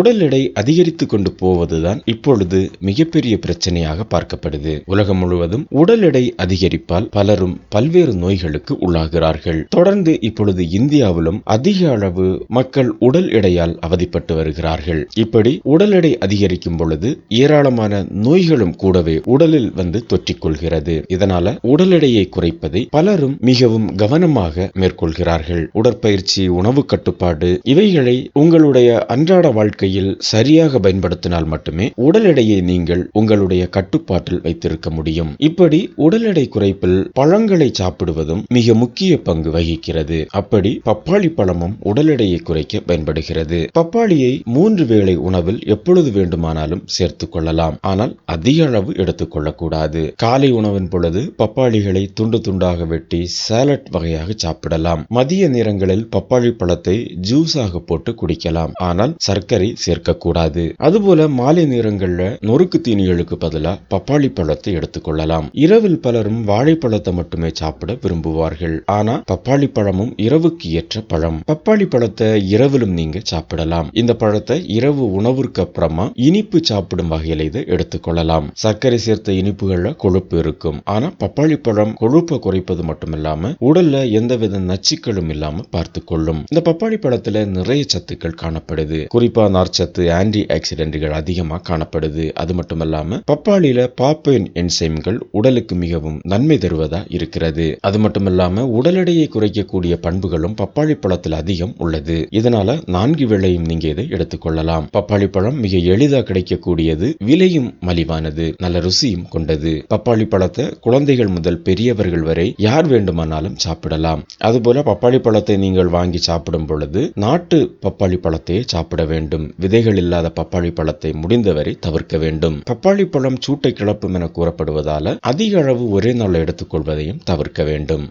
உடல் எடை அதிகரித்து கொண்டு போவதுதான் இப்பொழுது மிகப்பெரிய பிரச்சனையாக பார்க்கப்படுது. உலகம் முழுவதும் உடல் எடை அதிகரிப்பால் பலரும் பல்வேறு நோய்களுக்கு உள்ளாகிறார்கள். தொடர்ந்து இப்பொழுது இந்தியாவிலும் அதிக அளவு மக்கள் உடல் எடையால் அவதிப்பட்டு வருகிறார்கள். இப்படி உடல் எடை அதிகரிக்கும் பொழுது ஏராளமான நோய்களும் கூடவே உடலில் வந்து தொற்றிக் கொள்கிறது இதனால உடல் எடையை குறைப்பதை பலரும் மிகவும் கவனமாக மேற்கொள்கிறார்கள். உடற்பயிற்சி உணவு கட்டுப்பாடு இவைகளை உங்களுடைய அன்றாட வாழ்க்கை முறையில் சரியாக பயன்படுத்தினால் மட்டுமே உடல் எடையை நீங்கள் உங்களுடைய கட்டுப்பாட்டில் வைத்திருக்க முடியும். இப்படி உடல் எடை குறைப்பில் பழங்களை சாப்பிடுவதும் மிக முக்கிய பங்கு வகிக்கிறது. அப்படி பப்பாளி பழமும் உடல் எடையை குறைக்க பயன்படுகிறது. பப்பாளியை மூன்று வேளை உணவில் எப்பொழுது வேண்டுமானாலும் சேர்த்துக் கொள்ளலாம். ஆனால் அதிக அளவு எடுத்துக் கொள்ளக்கூடாது. காலை உணவின் பொழுது பப்பாளிகளை துண்டு துண்டாக வெட்டி சாலட் வகையாக சாப்பிடலாம். மதிய நேரங்களில் பப்பாளி பழத்தை ஜூஸாக போட்டு குடிக்கலாம். ஆனால் சர்க்கரை சேர்க்கக்கூடாது. அதுபோல மாலை நேரங்கள்ல நொறுக்கு தீனிகளுக்கு பதிலா பப்பாளி பழத்தை எடுத்துக்கொள்ளலாம் இரவில் பலரும் வாழைப்பழத்தை மட்டுமே சாப்பிட விரும்புவார்கள். ஆனா பப்பாளி பழமும் இரவுக்கு ஏற்ற பழம். பப்பாளி பழத்தை இரவிலும் நீங்க சாப்பிடலாம். இந்த பழத்தை இரவு உணவிற்கு அப்புறமா இனிப்பு சாப்பிடும் வகையில இதை எடுத்துக்கொள்ளலாம் சர்க்கரை சேர்த்த இனிப்புகள்ல கொழுப்பு இருக்கும். ஆனா பப்பாளி பழம் கொழுப்பை குறைப்பது மட்டுமில்லாம உடல்ல எந்தவித நச்சுக்களும் இல்லாம பார்த்து கொள்ளும். இந்த பப்பாளி பழத்துல நிறைய சத்துக்கள் காணப்படுது. குறிப்பா நார்ச்சத்து ஆன்டி ஆக்சிடென்ட்கள் அதிகமாக காணப்படுது. அது மட்டுமல்லாம பப்பாளியில பாப்பைன் என்சைம்கள் உடலுக்கு மிகவும் நன்மை தருவதா இருக்கிறது. அது மட்டுமில்லாம உடல் எடையை குறைக்கக்கூடிய பண்புகளும் பப்பாளி பழத்தில் அதிகம் உள்ளது. இதனால நான்கு வேளையும் நீங்க இதை எடுத்துக்கொள்ளலாம் பப்பாளி பழம் மிக எளிதாக கிடைக்கக்கூடியது விலையும் மலிவானது நல்ல ருசியும் கொண்டது. பப்பாளி பழத்தை குழந்தைகள் முதல் பெரியவர்கள் வரை யார் வேண்டுமானாலும் சாப்பிடலாம். அதுபோல பப்பாளி பழத்தை நீங்கள் வாங்கி சாப்பிடும் பொழுது நாட்டு பப்பாளி பழத்தையே சாப்பிட வேண்டும். விதைகள் இல்லாத பப்பாளி பழத்தை முடிந்தவரை தவிர்க்க வேண்டும். பப்பாளி பழம் சூட்டை கிளப்பும் என கூறப்படுவதால அதிக அளவு ஒரே நாள் எடுத்துக்கொள்வதையும் தவிர்க்க வேண்டும்.